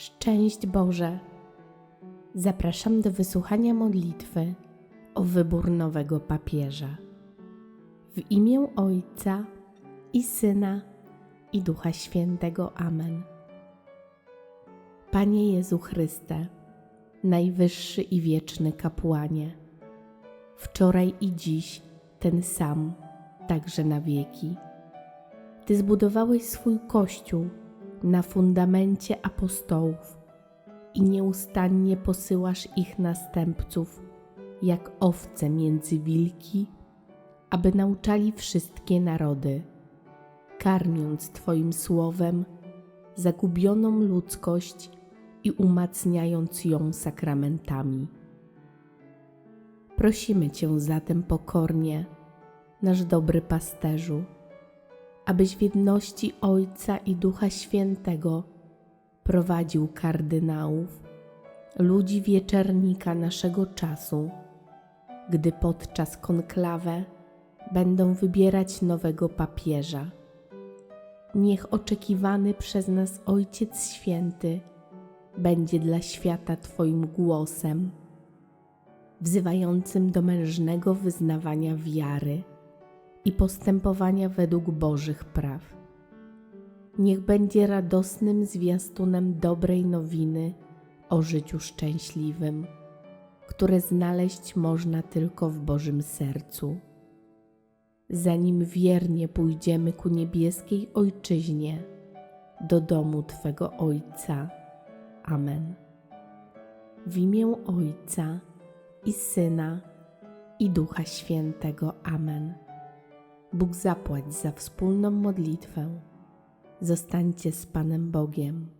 Szczęść Boże! Zapraszam do wysłuchania modlitwy o wybór nowego papieża. W imię Ojca i Syna i Ducha Świętego. Amen. Panie Jezu Chryste, najwyższy i wieczny kapłanie, wczoraj i dziś ten sam, także na wieki. Ty zbudowałeś swój Kościół na fundamencie apostołów i nieustannie posyłasz ich następców, jak owce między wilki, aby nauczali wszystkie narody, karmiąc Twoim słowem zagubioną ludzkość i umacniając ją sakramentami. Prosimy Cię zatem pokornie, nasz dobry pasterzu, abyś w jedności Ojca i Ducha Świętego prowadził kardynałów, ludzi wieczernika naszego czasu, gdy podczas konklawę będą wybierać nowego papieża. Niech oczekiwany przez nas Ojciec Święty będzie dla świata Twoim głosem, wzywającym do mężnego wyznawania wiary i postępowania według Bożych praw. Niech będzie radosnym zwiastunem dobrej nowiny o życiu szczęśliwym, które znaleźć można tylko w Bożym sercu. Zanim wiernie pójdziemy ku niebieskiej Ojczyźnie, do domu Twego Ojca. Amen. W imię Ojca i Syna i Ducha Świętego. Amen. Bóg zapłać za wspólną modlitwę. Zostańcie z Panem Bogiem.